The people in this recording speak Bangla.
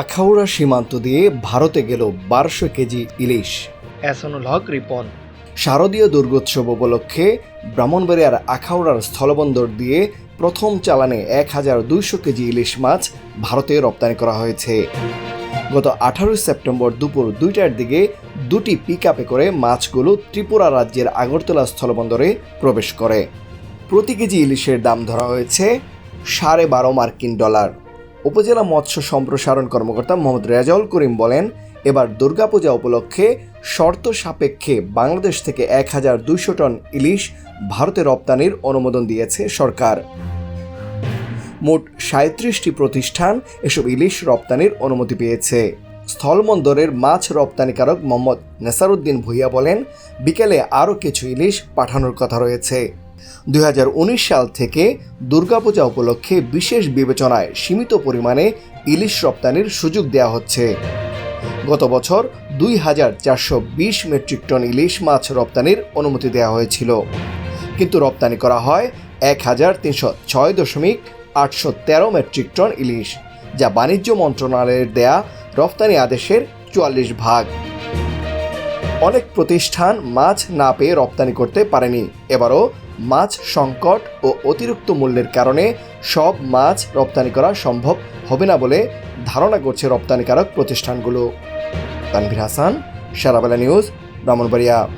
আখাউড়া সীমান্ত দিয়ে ভারতে গেল বারোশো কেজি ইলিশ। এসনুল হক রিপন। শারদীয় দুর্গোৎসব উপলক্ষে ব্রাহ্মণবাড়িয়ার আখাউড়ার স্থলবন্দর দিয়ে প্রথম চালানে এক হাজার দুইশো কেজি ইলিশ মাছ ভারতে রপ্তানি করা হয়েছে। গত আঠারোই সেপ্টেম্বর দুপুর দুইটার দিকে দুটি পিক আপে করে মাছগুলো ত্রিপুরা রাজ্যের আগরতলা স্থলবন্দরে প্রবেশ করে। প্রতি কেজি ইলিশের দাম ধরা হয়েছে সাড়ে বারো মার্কিন ডলার। উপজেলা মৎস্য সম্প্রসারণ কর্মকর্তা মোহাম্মদ রেজাউল করিম বলেন, এবার দুর্গাপূজা উপলক্ষে শর্ত সাপেক্ষে বাংলাদেশ থেকে এক হাজার দুইশো টন ইলিশ ভারতে রপ্তানির অনুমোদন দিয়েছে সরকার। মোট সাঁত্রিশটি প্রতিষ্ঠান এসব ইলিশ রপ্তানির অনুমতি পেয়েছে। স্থলবন্দরের মাছ রপ্তানিকারক মোহাম্মদ নেসারুদ্দিন ভুইয়া বলেন, বিকেলে আরও কিছু ইলিশ পাঠানোর কথা রয়েছে। দুই হাজার উনিশ সাল থেকে দুর্গাপূজা উপলক্ষে বিশেষ বিবেচনায় সীমিত পরিমাণে ইলিশ রপ্তানির সুযোগ দেওয়া হচ্ছে। গত বছর দুই হাজার চারশো বিশ মেট্রিক টন ইলিশ মাছ রপ্তানির অনুমতি দেওয়া হয়েছিল। কিন্তু রপ্তানি করা হয় এক হাজার তিনশো ছয় দশমিক আটশো তেরো মেট্রিক টন ইলিশ, যা বাণিজ্য মন্ত্রণালয়ের দেয়া রপ্তানি আদেশের চুয়াল্লিশ ভাগ। অনেক প্রতিষ্ঠান মাছ না পেয়ে রপ্তানি করতে পারেনি। এবারও মাছ সংকট ও অতিরিক্ত মূল্যের কারণে সব মাছ রপ্তানি করা সম্ভব হবে না বলে ধারণা করছে রপ্তানিকারক প্রতিষ্ঠানগুলো। তানভীর হাসান, সারাবেলা নিউজ, ব্রাহ্মণবাড়িয়া।